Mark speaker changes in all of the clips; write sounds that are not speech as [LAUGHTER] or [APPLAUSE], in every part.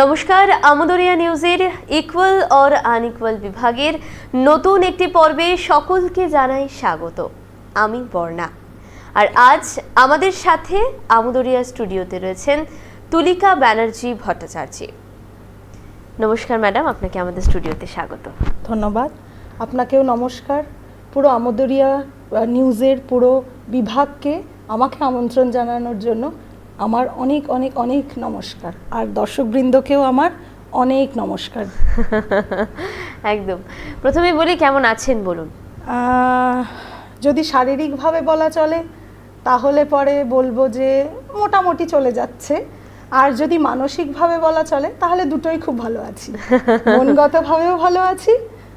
Speaker 1: নমস্কার, আমদরিয়া নিউজের equal or unequal বিভাগের নতুন একটি পর্বে সকলকে জানাই স্বাগত। আমি বর্ণা। আর আজ আমাদের সাথে আমদরিয়া স্টুডিওতে রয়েছেন তুলিকা ব্যানার্জি ভট্টাচার্য। নমস্কার ম্যাডাম আপনাকে আমাদের স্টুডিওতে স্বাগত।
Speaker 2: ধন্যবাদ। আপনাকেও নমস্কার। পুরো আমদরিয়া নিউজের পুরো বিভাগকে আমাকে আমন্ত্রণ জানানোর জন্য আমার অনেক অনেক অনেক নমস্কার। আর দর্শকবৃন্দকেও আমার অনেক নমস্কার।
Speaker 1: একদম। প্রথমে বলি কেমন আছেন বলুন।
Speaker 2: যদি শারীরিকভাবে বলা চলে তাহলে পরে বলব যে মোটামুটি চলে যাচ্ছে। আর যদি মানসিকভাবে বলা চলে তাহলে দুটোই খুব ভালো আছি। [LAUGHS] মনগতভাবেও ভালো আছি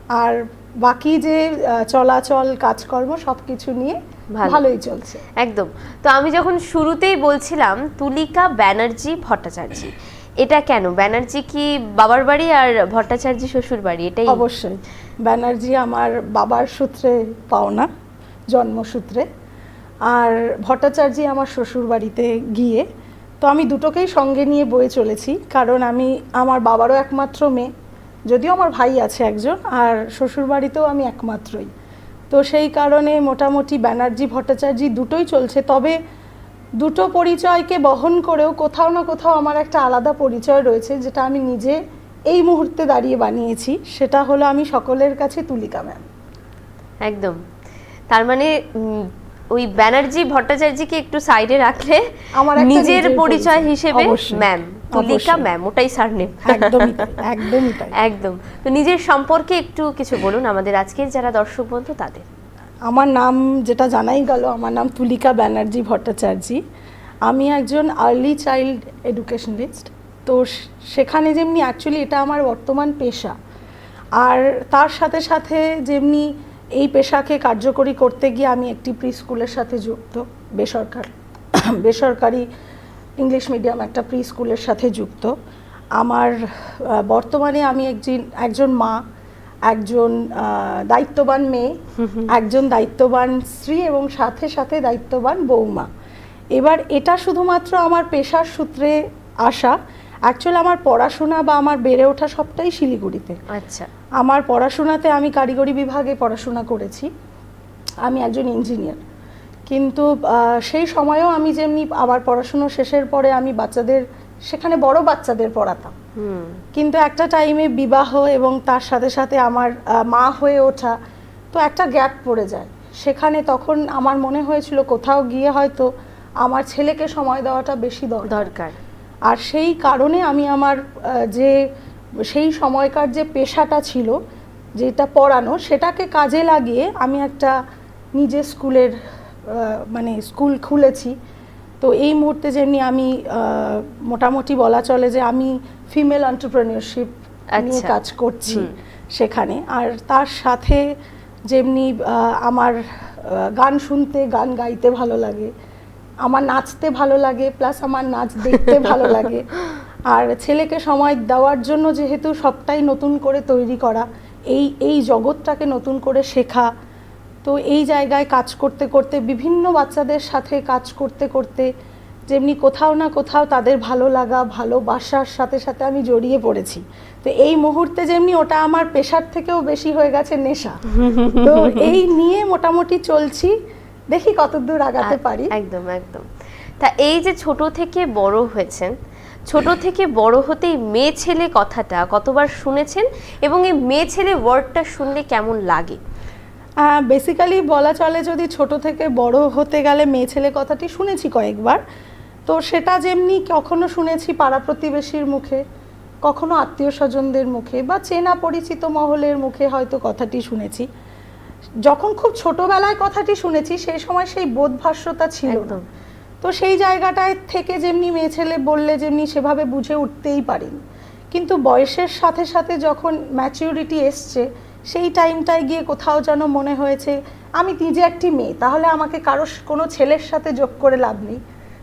Speaker 2: আর বাকি যে চলাচল কাজকর্ম সব কিছু নিয়ে ভালোই চলছে।
Speaker 1: একদম। তো আমি যখন শুরুতেই বলছিলাম তুলিকা ব্যানার্জি ভট্টাচার্য। এটা কেন? ব্যানার্জি কি বাবার বাড়ি আর ভট্টাচার্য শ্বশুর বাড়ি? এটাই
Speaker 2: অবশ্যই। ব্যানার্জি আমার বাবার সূত্রে পাওনা জন্মসূত্রে। আর ভট্টাচার্য আমার শ্বশুর বাড়িতে গিয়ে, তো আমি দুটোকেই সঙ্গে নিয়ে বয়ে চলেছি, কারণ আমি, আমার বাবারও একমাত্র মেয়ে, যদিও আমার ভাই আছে একজন, আর শ্বশুর বাড়িতেও আমি একমাত্রই। তো সেই কারণে মোটামুটি ব্যানার্জি, ভট্টাচার্য দুটোই চলছে, তবে দুটো পরিচয়কে বহন করেও কোথাও না কোথাও আমার একটা আলাদা পরিচয় রয়েছে, যেটা আমি নিজে এই মুহূর্তে দাঁড়িয়ে বানিয়েছি, সেটা হলো আমি সকলের কাছে তুলিকা ম্যাম
Speaker 1: একদম। তার মানে ওই ব্যানার্জি ভট্টাচার্যকে একটু সাইডে রাখলে
Speaker 2: আমার
Speaker 1: নিজের পরিচয়। হিসেবে ম্যাম তুলিকা ম্যাম ওটাই সারনেম।
Speaker 2: একদমই একদমই
Speaker 1: একদম। তো নিজের সম্পর্কে একটু কিছু বলুন আমাদের আজকের যারা দর্শক বন্ধু তাদের।
Speaker 2: আমার নাম যেটা জানাই গেল আমার নাম তুলিকা ব্যানার্জি ভট্টাচার্য। আমি একজন আর্লি চাইল্ড এডুকেশনালিস্ট তো সেখানে যেমনি অ্যাকচুয়ালি এটা আমার বর্তমান পেশা। আর তার সাথে সাথে যেমনি এই পেশাকে কার্যকরী করতে গিয়ে আমি একটি প্রি স্কুলের সাথে যুক্ত বেসরকারি বেসরকারি ইংলিশ মিডিয়াম একটা প্রি স্কুলের সাথে যুক্ত। আমার বর্তমানে আমি একজন একজন মা একজন দায়িত্ববান মেয়ে একজন দায়িত্ববান স্ত্রী এবং সাথে সাথে দায়িত্ববান বৌমা এবার এটা শুধুমাত্র আমার পেশার সূত্রে আসা অ্যাকচুয়ালি আমার পড়াশোনা বা আমার বেড়ে ওঠা সবটাই শিলিগুড়িতে।
Speaker 1: আচ্ছা।
Speaker 2: আমার পড়াশোনাতে আমি কারিগরি বিভাগে পড়াশোনা করেছি। আমি একজন ইঞ্জিনিয়ার। কিন্তু সেই সময়েও আমি যেমনি আবার পড়াশুনো শেষের পরে আমি বাচ্চাদের সেখানে বড় বাচ্চাদের পড়াতাম। কিন্তু একটা টাইমে বিবাহ এবং তার সাথে সাথে আমার মা হয়ে ওঠা তো একটা গ্যাপ পড়ে যায়। সেখানে তখন আমার মনে হয়েছিল কোথাও গিয়ে হয়তো আমার ছেলেকে সময় দেওয়াটা বেশি দরকার। আর সেই কারণে আমি আমার যে সেই সময়কার যে পেশাটা ছিল যেটা পড়ানো সেটাকে কাজে লাগিয়ে আমি একটা নিজে স্কুলের মানে স্কুল খুলেছি। তো এই মুহূর্তে যেমনি আমি মোটামুটি বলা চলে যে আমি ফিমেল এন্টারপ্রেনিয়রশিপ নিয়ে
Speaker 1: আচ্ছা।
Speaker 2: কাজ করছি সেখানে। আর তার সাথে যেমনি আমার গান শুনতে গান গাইতে ভালো লাগে আমার নাচতে ভালো লাগে প্লাস আমার নাচ দেখতে ভালো লাগে। [LAUGHS] আর ছেলেকে সময় দেওয়ার জন্য যেহেতু সবটাই নতুন করে তৈরি করা এই এই জগৎটাকে নতুন করে শেখা তো এই জায়গায় কাজ করতে করতে বিভিন্ন বাচ্চাদের সাথে কাজ করতে করতে যেমনি কোথাও না কোথাও তাদের ভালো লাগা ভালোবাসার সাথে সাথে আমি জড়িয়ে পড়েছি। তো এই মুহূর্তে যেমনি ওটা আমার পেশার থেকেও বেশি হয়ে গেছে নেশা। তো এই নিয়ে মোটামুটি চলছি দেখি কতদূর আগাতে পারি।
Speaker 1: একদম একদম। তা এই যে ছোট থেকে বড় হয়েছেন ছোট থেকে বড় হতেই মেয়ে ছেলে কথাটা কতবার শুনেছেন এবং এই মেয়ে ছেলে ওয়ার্ডটা শুনলে কেমন লাগে?
Speaker 2: বেসিক্যালি বলা চলে যদি ছোট থেকে বড় হতে গেলে মেয়ে ছেলে কথাটি শুনেছি কয়েকবার। তো সেটা যেমনি কখনো শুনেছি পাড়া প্রতিবেশীর মুখে কখনো আত্মীয় স্বজনদের মুখে বা চেনা পরিচিত মহলের মুখে হয়তো কথাটি শুনেছি। যখন খুব ছোটবেলায় কথাটি শুনেছি সেই সময় সেই বোধভাস্যতা ছিল না। তো সেই জায়গাটায় থেকে যেমনি মেয়ে ছেলে বললে যেমনি সেভাবে বুঝে উঠতেই পারিনি। কিন্তু বয়সের সাথে সাথে যখন ম্যাচিউরিটি এসছে সেই টাইমটায় গিয়ে কোথাও যেন মনে হয়েছে আমি নিজে একটি মেয়ে তাহলে আমাকে কারও কোনো ছেলের সাথে যোগ করে লাভ নেই।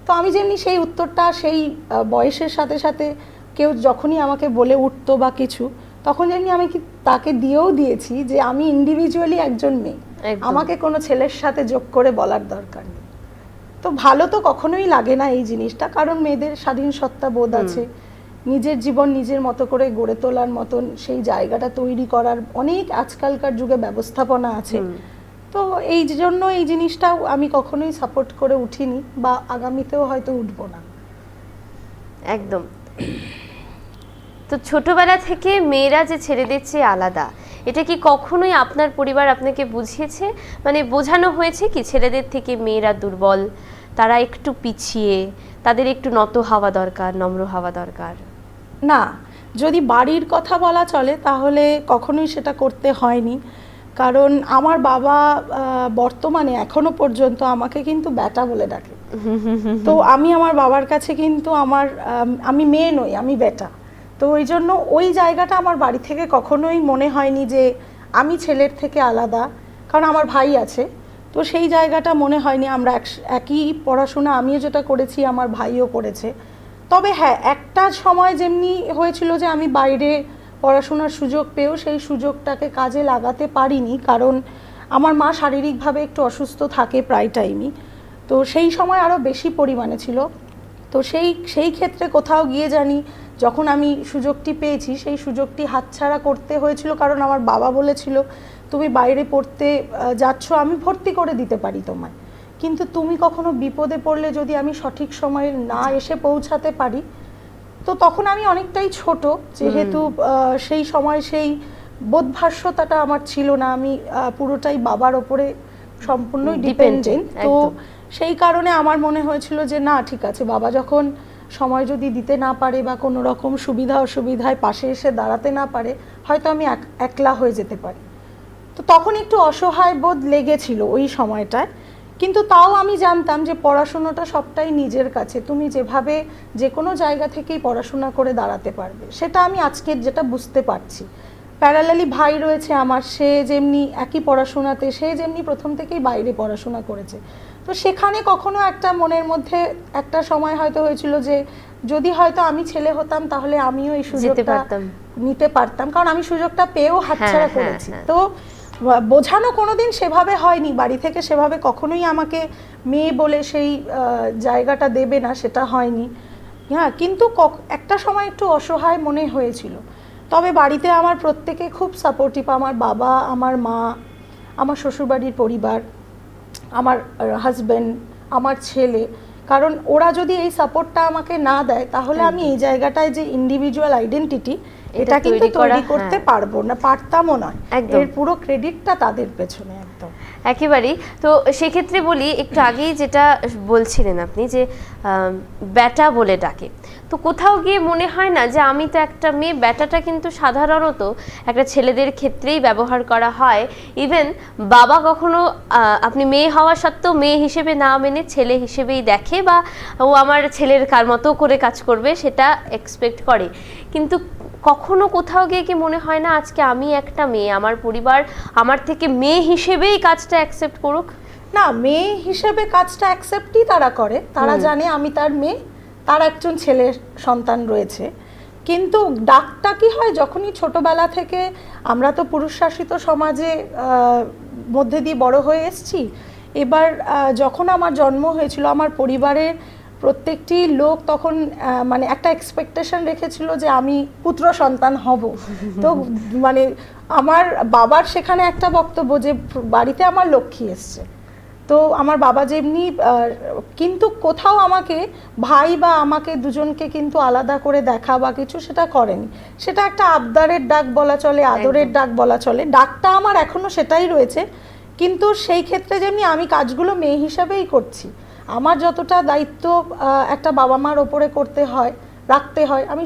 Speaker 2: তো আমি যেমনি সেই উত্তরটা সেই বয়সের সাথে সাথে কেউ যখনই আমাকে বলে উঠতো বা কিছু তখন যেমনি আমি কি তাকে দিয়েও দিয়েছি যে আমি ইন্ডিভিজুয়ালি একজন মেয়ে। আমাকে কোনো ছেলের সাথে যোগ করে বলার দরকার নেই। তো ভালো তো কখনোই লাগে না এই জিনিসটা। কারণ মেয়েদের স্বাধীন সত্তা বোধ আছে। নিজের জীবন নিজের মতো করে গড়ে তোলার মতন সেই জায়গাটা তৈরি করার অনেক আজকালকার যুগে ব্যবস্থাপনা আছে। তো এই জন্য এই জিনিসটাও আমি কখনোই সাপোর্ট করে উঠিনি বা আগামীতেও হয়তো উঠবো না।
Speaker 1: একদম। তো ছোটবেলা থেকে মেয়েরা যে ছেলেদের চেয়ে আলাদা। এটা কি কখনোই আপনার পরিবার আপনাকে বুঝিয়েছে? মানে বোঝানো হয়েছে কি ছেলেদের থেকে মেয়েরা দুর্বল তারা একটু পিছিয়ে তাদের একটু নত হওয়া দরকার নম্র হওয়া দরকার?
Speaker 2: না যদি বাড়ির কথা বলা চলে তাহলে কখনোই সেটা করতে হয়নি। কারণ আমার বাবা বর্তমানে এখনও পর্যন্ত আমাকে কিন্তু ব্যাটা বলে ডাকে। তো আমি আমার বাবার কাছে কিন্তু আমার আমি মেয়ে নই আমি বেটা তো ওই জন্য ওই জায়গাটা আমার বাড়ি থেকে কখনোই মনে হয়নি যে আমি ছেলের থেকে আলাদা, কারণ আমার ভাই আছে। তো সেই জায়গাটা মনে হয়নি আমরা এক- একই পড়াশোনা আমিও যেটা করেছি, আমার ভাইও করেছে। তবে হ্যাঁ একটা সময় যেমনি হয়েছিল যে আমি বাইরে পড়াশোনার সুযোগ পেয়েও সেই সুযোগটাকে কাজে লাগাতে পারিনি, কারণ আমার মা শারীরিকভাবে একটু অসুস্থ থাকে প্রায় টাইমই। তো সেই সময় আরও বেশি পরিমাণে ছিল। তো সেই সেই ক্ষেত্রে কোথাও গিয়ে জানি যখন আমি সুযোগটি পেয়েছি সেই সুযোগটি হাতছাড়া করতে হয়েছিল কারণ আমার বাবা বলেছিল তুমি বাইরে পড়তে যাচ্ছ আমি ভর্তি করে দিতে পারি তোমায়। কিন্তু তুমি কখনো বিপদে পড়লে যদি আমি সঠিক সময়ে না এসে পৌঁছাতে পারি? তো তখন আমি অনেকটাই ছোট যেহেতু সেই সময় সেই বোধভাস্যতাটা আমার ছিল না। আমি পুরোটাই বাবার ওপরে সম্পূর্ণই ডিপেন্ডেন্ট তো সেই কারণে আমার মনে হয়েছিল যে না ঠিক আছে বাবা যখন সময় যদি দিতে না পারে বা কোনো রকম সুবিধা অসুবিধায় পাশে এসে দাঁড়াতে না পারে, হয়তো আমি একলা হয়ে যেতে পারি। তো তখন একটু অসহায় বোধ লেগেছিল ওই সময়টায়। কিন্তু তাও আমি জানতাম যে পড়াশুনোটা সবটাই নিজের কাছে। তুমি যেভাবে যে কোনো জায়গা থেকেই পড়াশোনা করে দাঁড়াতে পারবে। সেটা আমি আজকের যেটা বুঝতে পারছি। প্যারালালি ভাই রয়েছে আমার, সে যেমনি একই পড়াশোনাতে, সে যেমনি প্রথম থেকেই বাইরে পড়াশোনা করেছে। তো সেখানে কখনো একটা মনের মধ্যে একটা সময় হয়তো হয়েছিল যে যদি হয়তো আমি ছেলে হতাম তাহলে আমিও এই সুযোগটা নিতে পারতাম। কারণ আমি সুযোগটা পেয়েও হাতছাড়া
Speaker 1: হ্যাঁ,
Speaker 2: করেছি।
Speaker 1: হ্যাঁ।
Speaker 2: তো বোঝানো কোনোদিন সেভাবে হয়নি। বাড়ি থেকে সেভাবে কখনোই আমাকে মেয়ে বলে সেই জায়গাটা দেবে না সেটা হয়নি। হ্যাঁ কিন্তু একটা সময় একটু অসহায় মনে হয়েছিল। তবে বাড়িতে আমার প্রত্যেকে খুব সাপোর্টিভ আমার বাবা আমার মা আমার শ্বশুরবাড়ির পরিবার। আমার হাজবেন্ড আমার ছেলে। কারণ ওরা যদি এই সাপোর্টটা আমাকে না দেয় তাহলে আমি এই জায়গাটায় যে ইন্ডিভিজুয়াল আইডেন্টিটি
Speaker 1: এটা
Speaker 2: কিন্তু
Speaker 1: তৈরি
Speaker 2: করতে
Speaker 1: হ্যাঁ।
Speaker 2: পারব না পারতামও নয়।
Speaker 1: একদম।
Speaker 2: এর পুরো ক্রেডিটটা তাদের পেছনে একদম।
Speaker 1: একেবারেই। তো সেক্ষেত্রে বলি একটু আগেই যেটা বলছিলেন আপনি যে ব্যাটা বলে ডাকে। তো কোথাও গিয়ে মনে হয় না যে আমি তো একটা মেয়ে ব্যাটাটা কিন্তু সাধারণত একটা ছেলেদের ক্ষেত্রেই ব্যবহার করা হয়। ইভেন বাবা কখনো আপনি মেয়ে হওয়া সত্ত্বেও মেয়ে হিসেবে না মেনে ছেলে হিসেবেই দেখে বা ও আমার ছেলের কার মতো করে কাজ করবে সেটা এক্সপেক্ট করে। কিন্তু কখনো কোথাও গিয়ে কি মনে হয় না আজকে আমি একটা মেয়ে আমার পরিবার আমার থেকে মেয়ে হিসেবেই কাজটা অ্যাকসেপ্ট করুক?
Speaker 2: না মেয়ে হিসেবে কাজটা অ্যাকসেপ্টই তারা করে। তারা জানে আমি তার মেয়ে। তার একজন ছেলে সন্তান রয়েছে। কিন্তু ডাকটা কি হয় যখনই ছোটবেলা থেকে আমরা তো পুরুষ শাসিত সমাজে মধ্যে দিয়ে বড় হয়ে এসেছি, এবার যখন আমার জন্ম হয়েছিল, আমার পরিবারের প্রত্যেকটি লোক তখন মানে একটা এক্সপেকটেশন রেখেছিল যে আমি পুত্র সন্তান হব। তো মানে আমার বাবার সেখানে একটা বক্তব্য যে, বাড়িতে আমার লক্ষ্মী এসছে। তো আমার বাবা যেমনি কিন্তু কোথাও আমাকে ভাই বা আমাকে দুজনকে কিন্তু আলাদা করে দেখা বা কিছু সেটা করেনি। সেটা একটা আবদারের ডাক বলা চলে আদরের ডাক বলা চলে। ডাকটা আমার এখনও সেটাই রয়েছে। কিন্তু সেই ক্ষেত্রে যেমনি আমি কাজগুলো মেয়ে হিসাবেই করছি। আমার যতটা দায়িত্ব একটা বাবা মার ওপরে করতে হয় রাখতে হয় আমি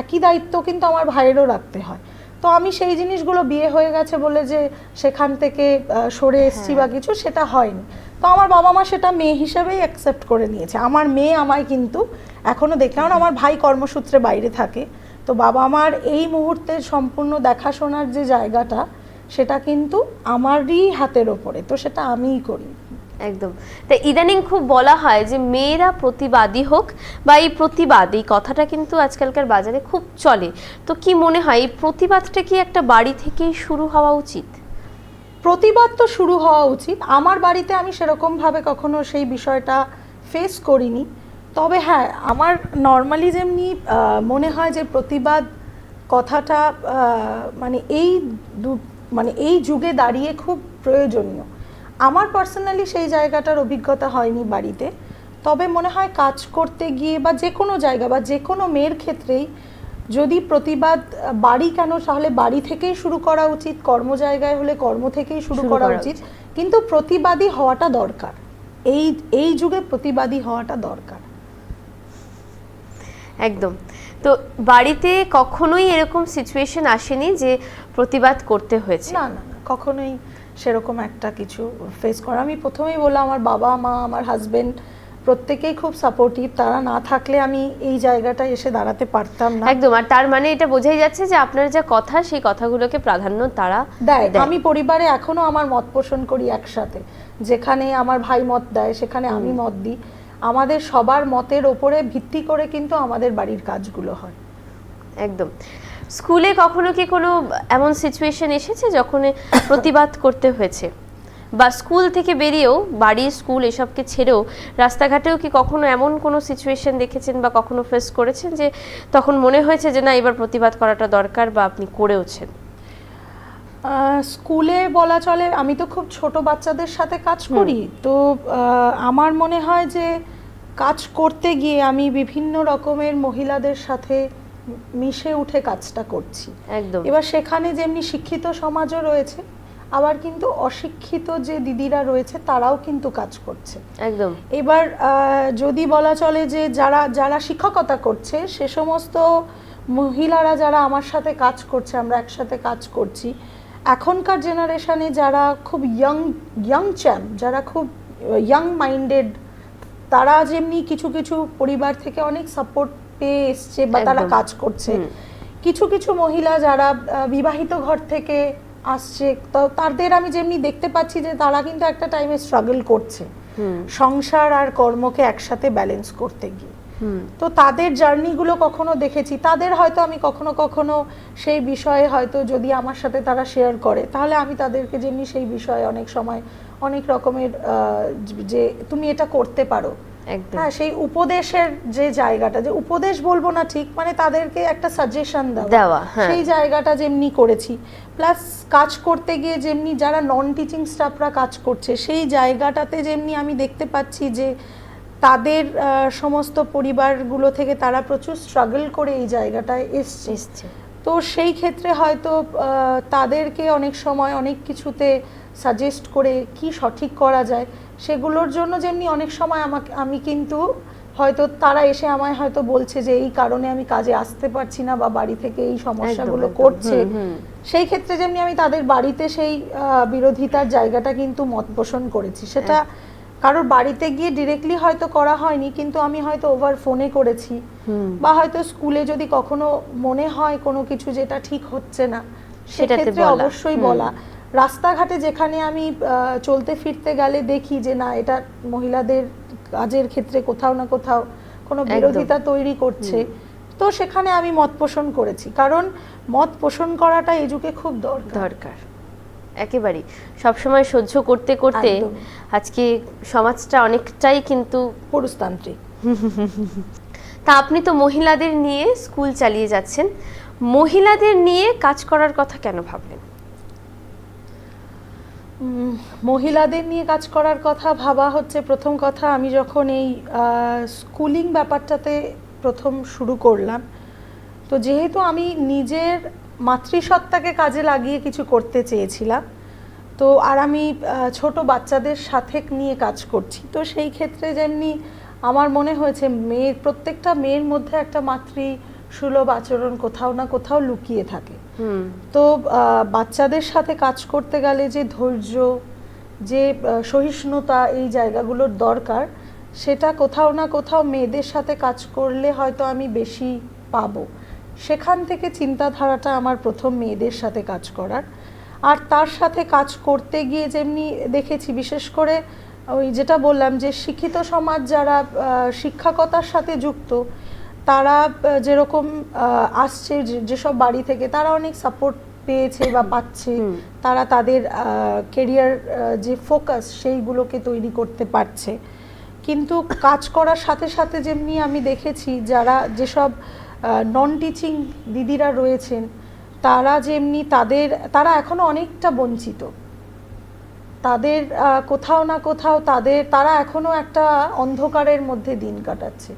Speaker 2: একই দায়িত্ব কিন্তু আমার ভাইয়েরও রাখতে হয়। তো আমি সেই জিনিসগুলো বিয়ে হয়ে গেছে বলে যে সেখান থেকে সরে এসছি বা কিছু সেটা হয়নি। তো আমার বাবা মা সেটা মেয়ে হিসেবেই অ্যাকসেপ্ট করে নিয়েছে। আমার মেয়ে আমায় কিন্তু এখনও দেখে কারণ আমার ভাই কর্মসূত্রে বাইরে থাকে। তো বাবা মার এই মুহূর্তে সম্পূর্ণ দেখাশোনার যে জায়গাটা সেটা কিন্তু আমারই হাতের ওপরে। তো সেটা আমিই করি।
Speaker 1: একদম। তা ইদানিং খুব বলা হয় যে মেয়েরা প্রতিবাদী হোক বা এই প্রতিবাদ, এই কথাটা কিন্তু আজকালকার বাজারে খুব চলে। তো কি মনে হয়, এই প্রতিবাদটা কি একটা বাড়ি থেকেই শুরু হওয়া উচিত?
Speaker 2: প্রতিবাদ তো শুরু হওয়া উচিত। আমার বাড়িতে আমি সেরকমভাবে কখনো সেই বিষয়টা ফেস করিনি। তবে হ্যাঁ আমার নর্মালি যেমনি মনে হয় যে প্রতিবাদ কথাটা মানে এই মানে এই যুগে দাঁড়িয়ে খুব প্রয়োজনীয়। আমার পার্সোনালি সেই জায়গাটার অভিজ্ঞতা হয়নি বাড়িতে। তবে মনে হয় কাজ করতে গিয়ে বা যে কোনো জায়গা বা যে কোনো মেয়ের ক্ষেত্রেই যদি প্রতিবাদ বাড়ি কেন? তাহলে বাড়ি থেকেই শুরু করা উচিত কর্ম জায়গায় হলে কর্ম থেকেই শুরু করা উচিত। কিন্তু প্রতিবাদী হওয়াটা দরকার। এই এই যুগে প্রতিবাদী হওয়াটা দরকার।
Speaker 1: একদম। তো বাড়িতে কখনোই এরকম সিচুয়েশন আসেনি যে প্রতিবাদ করতে হয়েছে?
Speaker 2: না না কখনোই সেরকম একটা কিছু ফেস করা। আমি প্রথমেই বললাম আমার বাবা মা আমার হাজবেন্ড প্রত্যেকেই খুব সাপোর্টিভ তারা না থাকলে আমি এই জায়গাটায় এসে দাঁড়াতে পারতাম না।
Speaker 1: একদম আর তার মানে এটা বোঝাই যাচ্ছে যে আপনার যা কথা সেই কথাগুলোকে প্রাধান্য তারা
Speaker 2: দেয়।
Speaker 1: দেয়।
Speaker 2: আমি পরিবারে এখনও আমার মত পোষণ করি একসাথে। যেখানে আমার ভাই মত দেয় সেখানে আমি মত দিই। আমাদের সবার মতের ওপরে ভিত্তি করে কিন্তু আমাদের বাড়ির কাজগুলো হয়।
Speaker 1: একদম। স্কুলে কখনো কি কোনো এমন সিচুয়েশন এসেছে যখন প্রতিবাদ করতে হয়েছে? বা স্কুল থেকে বেরিয়েও বাড়ি স্কুল এসবকে ছেড়েও রাস্তাঘাটেও কি কখনো এমন কোনো সিচুয়েশন দেখেছেন বা কখনো ফেস করেছেন যে তখন মনে হয়েছে যে না এবার প্রতিবাদ করাটা দরকার বা আপনি করেওছেন?
Speaker 2: স্কুলে বলা চলে আমি তো খুব ছোট বাচ্চাদের সাথে কাজ করি। তো আমার মনে হয় যে কাজ করতে গিয়ে আমি বিভিন্ন রকমের মহিলাদের সাথে মিশে উঠে কাজটা করছি।
Speaker 1: একদম।
Speaker 2: এবার সেখানে যেমনি শিক্ষিত সমাজও রয়েছে আবার কিন্তু অশিক্ষিত যে দিদিরা রয়েছে তারাও কিন্তু কাজ করছে।
Speaker 1: একদম।
Speaker 2: এবার যদি বলা চলে যে যারা যারা শিক্ষকতা করছে সে সমস্ত মহিলারা যারা আমার সাথে কাজ করছে আমরা একসাথে কাজ করছি এখনকার জেনারেশনে যারা খুব ইয়াং ইয়াং চ্যাম যারা খুব ইয়াং মাইন্ডেড তারা যেমনি কিছু কিছু পরিবার থেকে অনেক সাপোর্ট পেয়ে এসছে বা তারা কাজ করছে। কিছু কিছু মহিলা যারা বিবাহিত ঘর থেকে আসছে তো তাদের আমি যেমনি দেখতে পাচ্ছি যে তারা কিন্তু একটা টাইমে স্ট্রাগল করছে। সংসার আর কর্মকে একসাথে ব্যালেন্স করতে গিয়ে। তো তাদের জার্নিগুলো কখনো দেখেছি। তাদের হয়তো আমি কখনো কখনো সেই বিষয়ে হয়তো যদি আমার সাথে তারা শেয়ার করে তাহলে আমি তাদেরকে যেমনি সেই বিষয়ে অনেক সময় অনেক রকমের আহ, যে তুমি এটা করতে পারো। হ্যাঁ সেই উপদেশের যে জায়গাটা যে উপদেশ বলব না ঠিক মানে তাদেরকে একটা সাজেশন দেওয়া।
Speaker 1: হ্যাঁ।
Speaker 2: সেই জায়গাটা যেমনি করেছি। প্লাস কাজ করতে গিয়ে যেমনি যারা নন টিচিং স্টাফরা কাজ করছে সেই জায়গাটাতে যেমনি আমি দেখতে পাচ্ছি যে তাদের সমস্ত পরিবারগুলো থেকে তারা প্রচুর স্ট্রাগল করে এই জায়গাটায় এসছে।
Speaker 1: এসছে।
Speaker 2: তো সেই ক্ষেত্রে হয়তো তাদেরকে অনেক সময় অনেক কিছুতে সাজেস্ট করে কি সঠিক করা যায় সেগুলোর জন্য যেমনি অনেক সময় আমাকে আমি কিন্তু হয়তো তারা এসে আমায় হয়তো বলছে যে এই কারণে আমি কাজে আসতে পারছি না বা বাড়ি থেকে এই সমস্যাগুলো করছে। সেই ক্ষেত্রে যেমনি আমি তাদের বাড়িতে সেই বিরোধিতার জায়গাটা কিন্তু মত পোষণ করেছি। সেটা কারোর বাড়িতে গিয়ে ডিরেক্টলি হয়তো করা হয়নি কিন্তু আমি হয়তো ওভার ফোনে করেছি। বা হয়তো স্কুলে যদি কখনো মনে হয় কোনো কিছু যেটা ঠিক হচ্ছে না সেক্ষেত্রে অবশ্যই বলা। রাস্তাঘাটে যেখানে আমি আহ, চলতে ফিরতে গেলে দেখি যে না এটা মহিলাদের কাজের ক্ষেত্রে কোথাও না কোথাও কোনো। বিরোধিতা তৈরি করছে। তো সেখানে আমি মত পোষণ করেছি। কারণ মত পোষণ করাটা এই যুগে খুব দরকার।
Speaker 1: দরকার। একেবারেই। সবসময় সহ্য করতে করতে আজকে সমাজটা অনেকটাই কিন্তু
Speaker 2: পুরুষতান্ত্রিক। [LAUGHS]
Speaker 1: তা আপনি তো মহিলাদের নিয়ে স্কুল চালিয়ে যাচ্ছেন। মহিলাদের নিয়ে কাজ করার কথা কেন ভাবলেন?
Speaker 2: মহিলাদের নিয়ে কাজ করার কথা ভাবা হচ্ছে। প্রথম কথা, আমি যখন এই স্কুলিং ব্যাপারটাতে প্রথম শুরু করলাম, তো যেহেতু আমি নিজের মাতৃসত্তাকে কাজে লাগিয়ে কিছু করতে চেয়েছিলাম, তো আর আমি ছোট বাচ্চাদের সাথে নিয়ে কাজ করছি। তো সেই ক্ষেত্রে যেমনি আমার মনে হয়েছে, মেয়ের, প্রত্যেকটা মেয়ের মধ্যে একটা মাতৃ সুলভ আচরণ কোথাও না কোথাও লুকিয়ে থাকে। তো বাচ্চাদের সাথে কাজ করতে গেলে যে ধৈর্য যে সহিষ্ণুতা এই জায়গাগুলোর দরকার সেটা কোথাও না কোথাও মেয়েদের সাথে কাজ করলে হয়তো আমি বেশি পাবো। সেখান থেকে চিন্তাধারাটা আমার প্রথম মেয়েদের সাথে কাজ করার। আর তার সাথে কাজ করতে গিয়ে যেমনি দেখেছি বিশেষ করে ওই যেটা বললাম যে শিক্ষিত সমাজ যারা শিক্ষকতার সাথে যুক্ত তারা যেরকম আসছে যেসব বাড়ি থেকে তারা অনেক সাপোর্ট পেয়েছে বা পাচ্ছে। তারা তাদের কেরিয়ার যে ফোকাস সেইগুলোকে তৈরি করতে পারছে। কিন্তু কাজ করার সাথে সাথে যেমনি আমি দেখেছি যারা যেসব নন টিচিং দিদিরা রয়েছেন তারা যেমনি তাদের তারা এখনও অনেকটা বঞ্চিত। তাদের কোথাও না কোথাও তাদের তারা এখনও একটা অন্ধকারের মধ্যে দিন কাটাচ্ছে।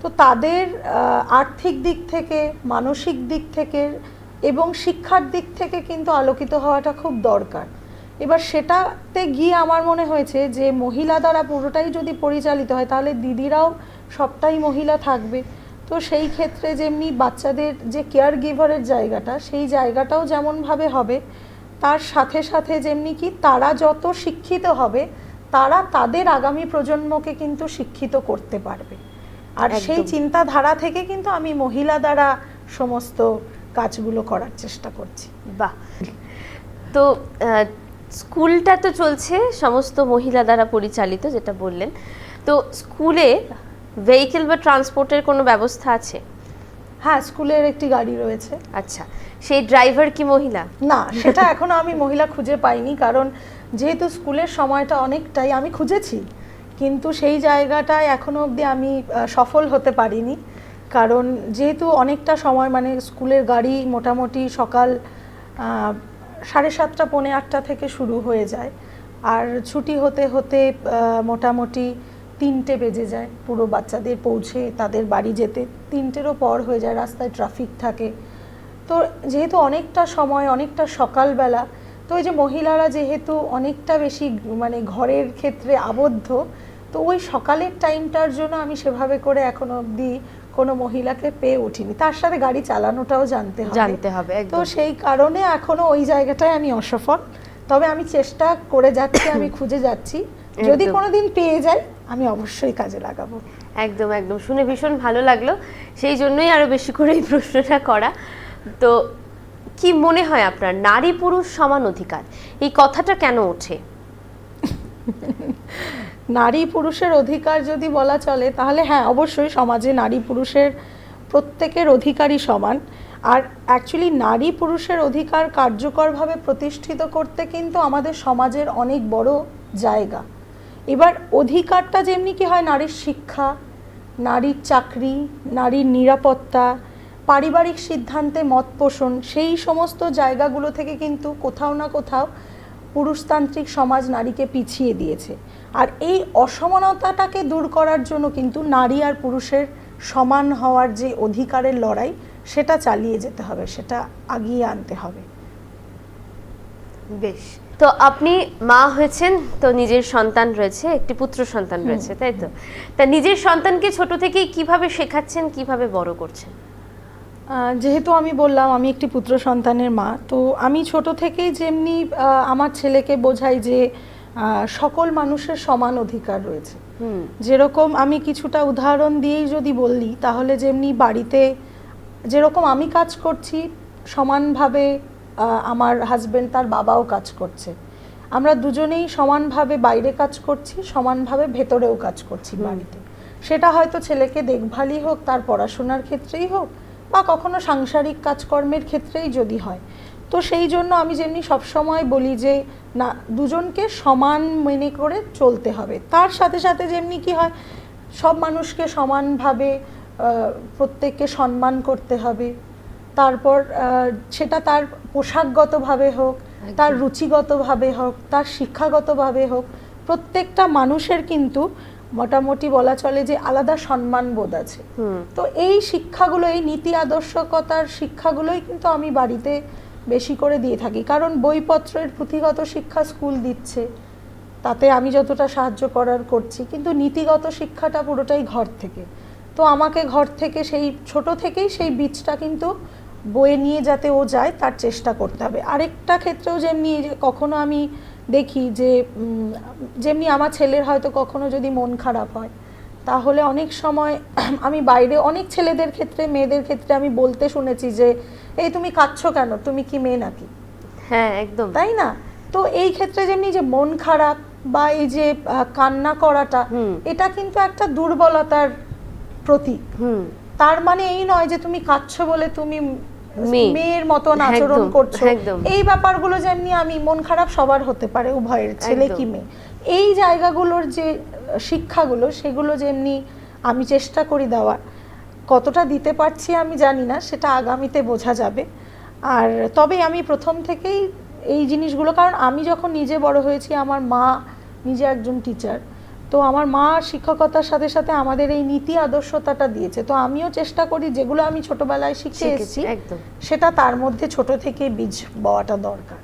Speaker 2: তো তাদের আর্থিক দিক থেকে, মানসিক দিক থেকে এবং শিক্ষার দিক থেকে কিন্তু আলোকিত হওয়াটা খুব দরকার। এবার সেটাতে গিয়ে আমার মনে হয়েছে যে মহিলা দ্বারা পুরোটাই যদি পরিচালিত হয়, তাহলে দিদিরাও সবটাই মহিলা থাকবে। তো সেই ক্ষেত্রে যেমনি বাচ্চাদের যে কেয়ার গিভারের জায়গাটা, সেই জায়গাটাও যেমনভাবে হবে, তার সাথে সাথে যেমনি কি তারা যত শিক্ষিত হবে, তারা তাদের আগামী প্রজন্মকে কিন্তু শিক্ষিত করতে পারবে। আর সেই। চিন্তাধারা থেকে কিন্তু আমি মহিলা দ্বারা সমস্ত কাজগুলো করার চেষ্টা করছি।
Speaker 1: বাহ। তো স্কুলটা তো চলছে সমস্ত মহিলা দ্বারা পরিচালিত যেটা বললেন। তো স্কুলে ভেহিকেল বা ট্রান্সপোর্টের কোনো ব্যবস্থা আছে?
Speaker 2: হ্যাঁ স্কুলের একটি গাড়ি রয়েছে।
Speaker 1: আচ্ছা সেই ড্রাইভার কি মহিলা?
Speaker 2: না সেটা এখনও আমি মহিলা খুঁজে পাইনি কারণ যেহেতু স্কুলের সময়টা অনেকটাই আমি খুঁজেছি কিন্তু সেই জায়গাটায় এখনও অবধি আমি সফল হতে পারিনি। কারণ যেহেতু অনেকটা সময় মানে স্কুলের গাড়ি মোটামুটি সকাল সাড়ে সাতটা, পৌনে আটটা থেকে শুরু হয়ে যায়। আর ছুটি হতে হতে মোটামুটি তিনটে বেজে যায় পুরো বাচ্চাদের পৌঁছে, তাদের বাড়ি যেতে। তিনটেরও পর হয়ে যায়, রাস্তায় ট্রাফিক থাকে। তো যেহেতু অনেকটা সময়, অনেকটা সকালবেলা, তো ওই যে মহিলারা যেহেতু অনেকটা বেশি মানে ঘরের ক্ষেত্রে আবদ্ধ তো ওই সকালের টাইমটার জন্য আমি সেভাবে করে এখনও অবধি কোনো মহিলাকে পেয়ে উঠিনি। তার সাথে গাড়ি চালানোটাও জানতে হবে।
Speaker 1: জানতে হবে
Speaker 2: তো সেই কারণে এখনও ওই জায়গাটায় আমি অসফল। তবে আমি চেষ্টা করে যাচ্ছি আমি খুঁজে যাচ্ছি। যদি। কোনোদিন পেয়ে যাই আমি অবশ্যই কাজে লাগাবো।
Speaker 1: একদম একদম। শুনে ভীষণ ভালো লাগল। সেই জন্যই আরও বেশি করে এই প্রশ্নটা করা। তো কি মনে হয় আপনার নারী পুরুষ সমান অধিকার? এই কথাটা কেন ওঠে? [LAUGHS]
Speaker 2: নারী পুরুষের অধিকার যদি বলা চলে, তাহলে হ্যাঁ অবশ্যই সমাজে নারী পুরুষের প্রত্যেকের অধিকারই সমান। আর অ্যাকচুয়ালি নারী পুরুষের অধিকার কার্যকরভাবে প্রতিষ্ঠিত করতে কিন্তু আমাদের সমাজের অনেক বড় জায়গা। এবার অধিকারটা যেমনি কি হয় নারীর শিক্ষা, নারীর চাকরি, নারীর নিরাপত্তা, পারিবারিক সিদ্ধান্তে মত পোষণ, সেই সমস্ত জায়গাগুলো থেকে কিন্তু কোথাও না কোথাও পুরুষতান্ত্রিক সমাজ নারীকে পিছিয়ে দিয়েছে। আর এই অসমানতাটাকে দূর করার জন্য কিন্তু নারী আর পুরুষের সমান হওয়ার যে অধিকারের লড়াই সেটা চালিয়ে যেতে হবে সেটা আগিয়ে আনতে হবে।
Speaker 1: বেশ। তো আপনি মা হয়েছেন তো নিজের সন্তান রয়েছে একটি পুত্র সন্তান রয়েছে তাই তো? তা নিজের সন্তানকে ছোট থেকেই কীভাবে শেখাচ্ছেন কীভাবে বড় করছেন?
Speaker 2: যেহেতু আমি বললাম আমি একটি পুত্র সন্তানের মা তো আমি ছোট থেকেই যেমনি আমার ছেলেকে বোঝাই যে সকল মানুষের সমান অধিকার রয়েছে। যেরকম আমি কিছুটা উদাহরণ দিয়েই যদি বললি তাহলে যেমনি বাড়িতে যেরকম আমি কাজ করছি সমানভাবে আমার হাজবেন্ড তার বাবাও কাজ করছে। আমরা দুজনেই সমানভাবে বাইরে কাজ করছি সমানভাবে ভেতরেও কাজ করছি বাড়িতে। সেটা হয়তো ছেলেকে দেখভালই হোক তার পড়াশোনার ক্ষেত্রেই হোক বা কখনো সাংসারিক কাজকর্মের ক্ষেত্রেই যদি হয়। তো সেই জন্য আমি যেমনি সবসময় বলি যে না দুজনকে সমান মেনে করে চলতে হবে। তার সাথে সাথে যেমনি কি হয় সব মানুষকে সমানভাবে প্রত্যেককে সম্মান করতে হবে। তারপর সেটা তার পোশাকগতভাবে হোক তার রুচিগতভাবে হোক তার শিক্ষাগতভাবে হোক প্রত্যেকটা মানুষের কিন্তু মোটামুটি বলা চলে যে আলাদা সম্মান বোধ আছে তো এই শিক্ষাগুলো এই নীতি আদর্শকতার শিক্ষাগুলোই কিন্তু আমি বাড়িতে বেশি করে দিয়ে থাকি। কারণ বইপত্রের পুঁথিগত শিক্ষা স্কুল দিচ্ছে তাতে আমি যতটা সাহায্য করার করছি কিন্তু নীতিগত শিক্ষাটা পুরোটাই ঘর থেকে। তো আমাকে ঘর থেকে সেই ছোট থেকেই সেই বীজটা কিন্তু বয়ে নিয়ে যাতে ও যায় তার চেষ্টা করতে হবে। আরেকটা ক্ষেত্রেও যেমনি যে কখনো আমি দেখি যে যেমনি আমার ছেলের হয়তো কখনো যদি মন খারাপ হয় তাহলে অনেক সময় [CLEARS THROAT] আমি বাইরে অনেক ছেলেদের ক্ষেত্রে মেয়েদের ক্ষেত্রে আমি বলতে শুনেছি যে এই তুমি কাঁদছো কেন? তুমি কি মেয়ে নাকি?
Speaker 1: হ্যাঁ একদম।
Speaker 2: তাই না? তো এই ক্ষেত্রে যেমনি যে মন খারাপ বা এই যে কান্না করাটা এটা কিন্তু একটা দুর্বলতার প্রতীক।
Speaker 1: হুম।
Speaker 2: তার মানে এই নয় যে তুমি কাঁদছো বলে তুমি। মেয়ের মতন আচরণ করছ। এই ব্যাপারগুলো যেমনি আমি মন খারাপ সবার হতে পারে উভয়ের ছেলে কি মেয়ে। এই জায়গাগুলোর যে শিক্ষাগুলো সেগুলো যেমনি আমি চেষ্টা করি দেওয়ার কতটা দিতে পারছি আমি জানি না সেটা আগামীতে বোঝা যাবে। আর তবে আমি প্রথম থেকেই এই জিনিসগুলো কারণ আমি যখন নিজে বড় হয়েছি আমার মা নিজে একজন টিচার তো আমার মা শিক্ষকতার সাথে সাথে আমাদের এই নীতি আদর্শতাটা দিয়েছে। তো আমিও চেষ্টা করি যেগুলো আমি ছোটবেলায় শিখে এসেছি
Speaker 1: একদম।
Speaker 2: সেটা তার মধ্যে ছোট থেকে বীজ বওয়াটা দরকার।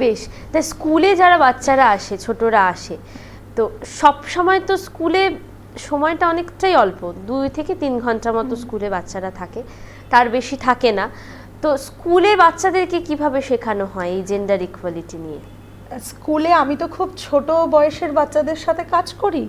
Speaker 1: বেশ তা স্কুলে যারা বাচ্চারা আসে ছোটরা আসে তো সব সময় তো স্কুলে সময়টা অনেকটাই অল্প দুই থেকে তিন ঘণ্টার মতো স্কুলে বাচ্চারা থাকে তার বেশি থাকে না। তো স্কুলে বাচ্চাদেরকে কীভাবে শেখানো হয় এই জেন্ডার ইকুয়ালিটি নিয়ে?
Speaker 2: স্কুলে আমি তো খুব ছোট বয়সের বাচ্চাদের সাথে কাজ করি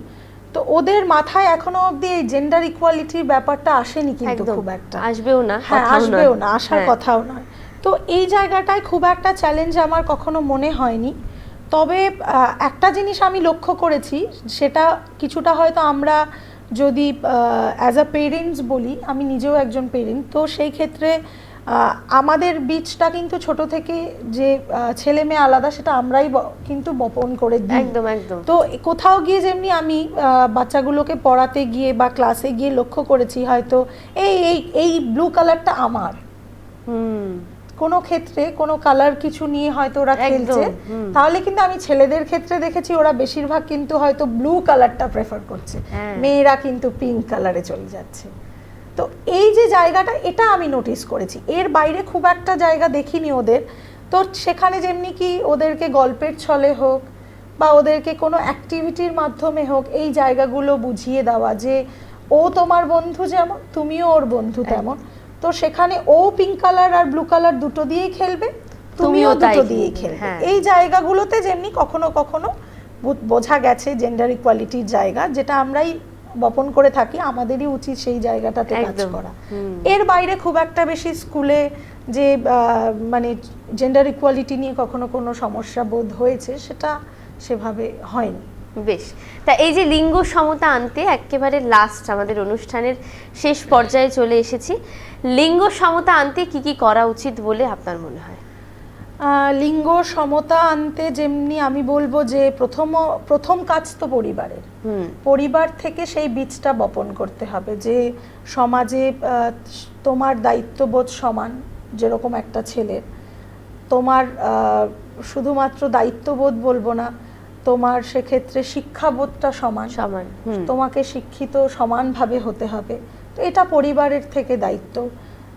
Speaker 2: তো ওদের মাথায় এখনও অবধি এই জেন্ডার ইকুয়ালিটির ব্যাপারটা আসেনি কিন্তু খুব একটা।
Speaker 1: আসবেও না
Speaker 2: হ্যাঁ আসবেও না আসার
Speaker 1: হ্যাঁ,
Speaker 2: কথাও নয়। তো এই জায়গাটায় খুব একটা চ্যালেঞ্জ আমার কখনো মনে হয়নি। তবে একটা জিনিস আমি লক্ষ্য করেছি সেটা কিছুটা হয়তো আমরা যদি অ্যাজ আ পেরেন্টস বলি আমি নিজেও একজন পেরেন্ট তো সেই ক্ষেত্রে আমাদের বীজটা কিন্তু ছোট থেকে যে ছেলে মেয়ে আলাদা সেটা আমরাই কিন্তু বপন করে দিই।
Speaker 1: একদম একদম।
Speaker 2: তো কোথাও গিয়ে যেমনি আমি বাচ্চাগুলোকে পড়াতে গিয়ে বা ক্লাসে গিয়ে লক্ষ্য করেছি হয়তো এই এই এই ব্লু কালারটা আমার।
Speaker 1: হুম।
Speaker 2: কোনো ক্ষেত্রে কোনো কালার কিছু নিয়ে হয়তো ওরা খেলছে তাহলে কিন্তু আমি ছেলেদের ক্ষেত্রে দেখেছি ওরা বেশিরভাগ কিন্তু হয়তো ব্লু কালারটা প্রেফার করছে।
Speaker 1: হ্যাঁ।
Speaker 2: মেয়েরা কিন্তু পিঙ্ক কালারে চলে যাচ্ছে। তো এই যে জায়গাটা এটা আমি নোটিস করেছি। এর বাইরে খুব একটা জায়গা দেখিনি ওদের। তো সেখানে যেমনি কি ওদেরকে গল্পের ছলে হোক বা ওদেরকে কোনো অ্যাক্টিভিটির মাধ্যমে হোক এই জায়গাগুলো বুঝিয়ে দেওয়া যে ও তোমার বন্ধু যেমন তুমিও ওর বন্ধু তেমন। তো সেখানে ও পিঙ্ক কালার আর ব্লু কালার দুটো দিয়েই খেলবে তুমিও দুটো দিয়েই
Speaker 1: খেলবে,
Speaker 2: খেলবে
Speaker 1: হ্যাঁ।
Speaker 2: এই জায়গাগুলোতে যেমনি কখনো কখনো বোঝা গেছে জেন্ডার ইকুয়ালিটির জায়গা যেটা আমরাই বপন করে থাকি আমাদেরই উচিত সেই জায়গাটাতে কাজ করা। এর বাইরে খুব একটা বেশি স্কুলে যে মানে জেন্ডার ইকুয়ালিটি নিয়ে কখনো কোনো সমস্যা বোধ হয়েছে সেটা সেভাবে হয়নি।
Speaker 1: বেশ। তা এই যে লিঙ্গ সমতা আনতে একেবারে লাস্ট আমাদের অনুষ্ঠানের শেষ পর্যায়ে চলে এসেছি। লিঙ্গ সমতা আনতে কি কি করা উচিত বলে আপনার মনে হয়?
Speaker 2: আহ, লিঙ্গ সমতা আনতে যেমনি আমি বলব যে প্রথম প্রথম কাজ তো পরিবারের। পরিবার থেকে সেই বীজটা বপন করতে হবে যে সমাজে তোমার দায়িত্ববোধ সমান যেরকম একটা ছেলের। তোমার শুধুমাত্র দায়িত্ববোধ বলব না তোমার সেক্ষেত্রে শিক্ষাবোধটা সমান।
Speaker 1: সমান
Speaker 2: তোমাকে শিক্ষিত সমানভাবে হতে হবে। তো এটা পরিবারের থেকে দায়িত্ব।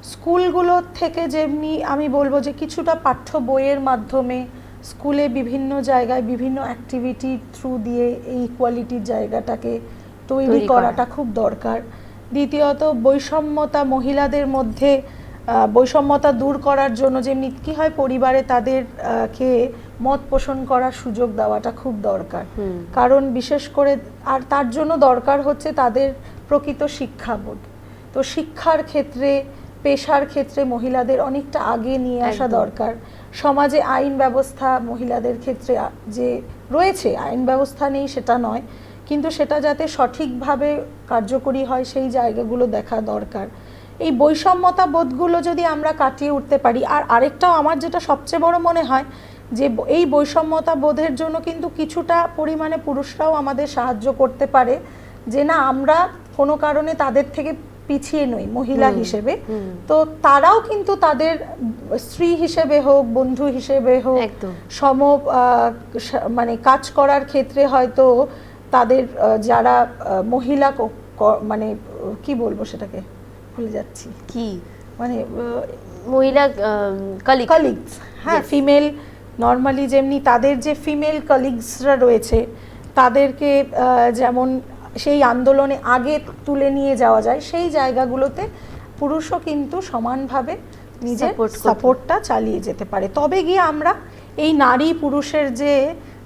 Speaker 2: স্কুলগুলো থেকে যেমনি আমি বলব যে কিছুটা পাঠ্য বইয়ের মাধ্যমে স্কুলে বিভিন্ন জায়গায় বিভিন্ন অ্যাক্টিভিটি থ্রু দিয়ে এই ইকুয়ালিটির জায়গাটাকে তৈরি করাটা খুব দরকার। দ্বিতীয়ত বৈষম্যতা মহিলাদের মধ্যে বৈষম্যতা দূর করার জন্য যেমনি কি হয় পরিবারে তাদের আহ, কে মত পোষণ করার সুযোগ দেওয়াটা খুব দরকার। কারণ বিশেষ করে আর তার জন্য দরকার হচ্ছে তাদের প্রকৃত শিক্ষাবোধ। তো শিক্ষার ক্ষেত্রে পেশার ক্ষেত্রে মহিলাদের অনেকটা আগে নিয়ে আসা দরকার। সমাজে আইন ব্যবস্থা মহিলাদের ক্ষেত্রে যে রয়েছে আইন ব্যবস্থা নেই সেটা নয় কিন্তু সেটা যাতে সঠিকভাবে কার্যকরী হয় সেই জায়গাগুলো দেখা দরকার। এই বৈষম্যতা বোধগুলো যদি আমরা কাটিয়ে উঠতে পারি আর আরেকটাও আমার যেটা সবচেয়ে বড় মনে হয় যে এই বৈষম্যতা বোধের জন্য কিন্তু কিছুটা পরিমাণে পুরুষরাও আমাদের সাহায্য করতে পারে যে না আমরা কোনো কারণে তাদের থেকে পিছিয়ে নই মহিলা হিসেবে। তো তারাও কিন্তু তাদের স্ত্রী হিসেবে হোক বন্ধু হিসেবে হোক সম মানে কাজ করার ক্ষেত্রে হয়তো তাদের যারা মহিলা মানে কি বলব সেটাকে? ভুলে যাচ্ছি।
Speaker 1: কি?
Speaker 2: মানে
Speaker 1: মহিলা কলিগ
Speaker 2: কলিগস হ্যাঁ ফিমেল নর্মালি যেমনি তাদের যে ফিমেল কলিগসরা রয়েছে তাদেরকে যেমন সেই আন্দোলনে আগে তুলে নিয়ে যাওয়া যায় সেই জায়গাগুলোতে পুরুষও কিন্তু সমানভাবে নিজের সাপোর্টটা চালিয়ে যেতে পারে। তবে গিয়ে আমরা এই নারী পুরুষের যে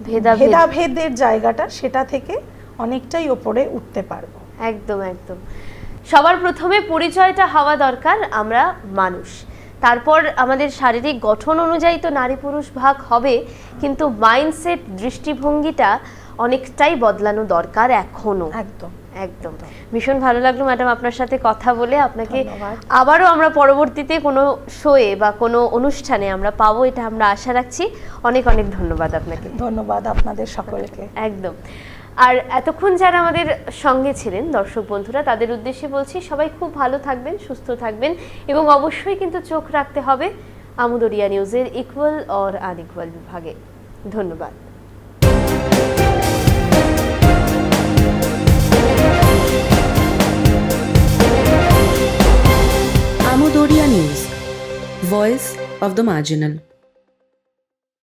Speaker 1: ভেদাভেদ।
Speaker 2: ভেদাভেদের জায়গাটা সেটা থেকে অনেকটাই ওপরে উঠতে পারব।
Speaker 1: একদম একদম। সবার প্রথমে পরিচয়টা হওয়া দরকার আমরা মানুষ। তারপর আমাদের শারীরিক গঠন অনুযায়ী তো নারী পুরুষ ভাগ হবে কিন্তু মাইন্ডসেট দৃষ্টিভঙ্গিটা অনেকটাই বদলানো দরকার এখনও।
Speaker 2: একদম।
Speaker 1: একদম। ভীষণ ভালো লাগল ম্যাডাম আপনার সাথে কথা বলে। আপনাকে আবারও আমরা পরবর্তীতে কোনো শোয়ে বা কোনো অনুষ্ঠানে আমরা পাবো এটা আমরা আশা রাখছি। অনেক অনেক ধন্যবাদ আপনাকে।
Speaker 2: ধন্যবাদ আপনাদের সকলকে।
Speaker 1: একদম। আর এতক্ষণ যারা আমাদের সঙ্গে ছিলেন দর্শক বন্ধুরা তাদের উদ্দেশ্যে বলছি সবাই খুব ভালো থাকবেন সুস্থ থাকবেন এবং অবশ্যই কিন্তু চোখ রাখতে হবে আমুদরিয়া নিউজের ইকুয়াল অর আনইকুয়াল বিভাগে। ধন্যবাদ।
Speaker 3: Amudoria News, voice of the marginal.